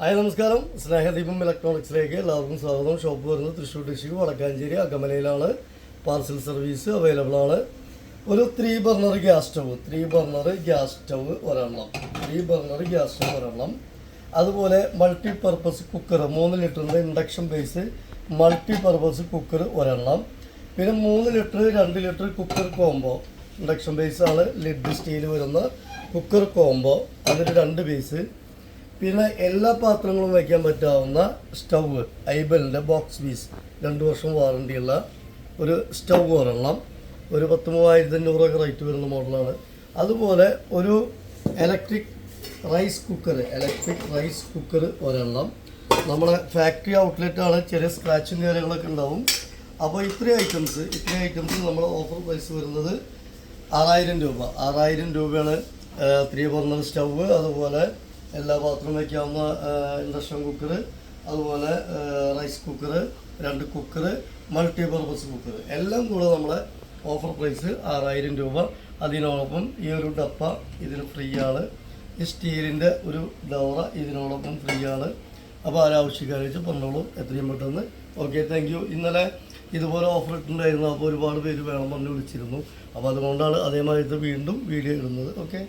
Hi നമസ്കാരം. സ്നേഹദീപം ഇലക്ട്രോണിക്സിലേക്ക് എല്ലാവർക്കും സ്വാഗതം. ഷോപ്പ് വരുന്നത് തൃശ്ശൂർ ഡിസ്ട്രിക്ട് വടക്കാഞ്ചേരി അകമലയിലാണ്. പാർസൽ സർവീസ് അവൈലബിൾ ആണ്. ഒരു three burner gas stove three burner gas stove ഒരെണ്ണം. ത്രീ ബർണർ ഗ്യാസ് സ്റ്റവ് ഒരെണ്ണം. അതുപോലെ മൾട്ടി പർപ്പസ് കുക്കർ മൂന്ന് ലിറ്ററിന്റെ induction base multi purpose cooker ഒരെണ്ണം. പിന്നെ മൂന്ന് ലിറ്റർ രണ്ട് litre cooker combo induction base ആണ്. ലിഡ് സ്റ്റീൽ വരുന്ന കുക്കർ കോംബോ അതിൽ രണ്ട് പീസ് പിന്നെ എല്ലാ പാത്രങ്ങളും വയ്ക്കാൻ പറ്റാവുന്ന സ്റ്റൗവ് ഐബലിന്റെ ബോക്സ് പീസ് രണ്ട് വർഷം വാറണ്ടിയുള്ള ഒരു സ്റ്റൗവ് ഒരെണ്ണം ഒരു പത്ത് മൂവായിരത്തി അഞ്ഞൂറൊക്കെ റേറ്റ് വരുന്ന മോഡലാണ് അതുപോലെ ഒരു electric rice cooker electric rice cooker ഒരെണ്ണം. നമ്മുടെ ഫാക്ടറി ഔട്ട്ലെറ്റാണ് ചെറിയ സ്ക്രാച്ചും കാര്യങ്ങളൊക്കെ ഉണ്ടാവും. അപ്പോൾ ഇത്രയും ഐറ്റംസ് ഇത്രയും ഐറ്റംസ് നമ്മുടെ ഓഫർ പ്രൈസ് വരുന്നത് ആറായിരം രൂപ. ആറായിരം രൂപയാണ് ത്രീ ബർണർ സ്റ്റൗവ് അതുപോലെ എല്ലാ പാത്രം വയ്ക്കാവുന്ന ഇൻഡക്ഷൻ കുക്കർ അതുപോലെ റൈസ് കുക്കർ രണ്ട് കുക്കർ മൾട്ടി പർപ്പസ് കുക്കർ എല്ലാം കൂടെ നമ്മളെ ഓഫർ പ്രൈസ് ആറായിരം രൂപ. അതിനോടൊപ്പം ഈ ഒരു ഡപ്പ ഇതിന് ഫ്രീ ആണ് ഈ സ്റ്റീലിന്റെ ഒരു ഡവറ ഇതിനോടൊപ്പം ഫ്രീ ആണ് അപ്പോൾ ആരാവശ്യക്കാരെ വെച്ച് പറഞ്ഞോളൂ എത്രയും പെട്ടെന്ന്. ഓക്കെ താങ്ക് യു ഇന്നലെ ഇതുപോലെ ഓഫർ ഇട്ടുണ്ടായിരുന്നു അപ്പോൾ ഒരുപാട് പേര് വേണം പറഞ്ഞ് വിളിച്ചിരുന്നു. അപ്പോൾ അതുകൊണ്ടാണ് അതേമാതിരി വീണ്ടും വീഡിയോ ഇടുന്നത്. ഓക്കെ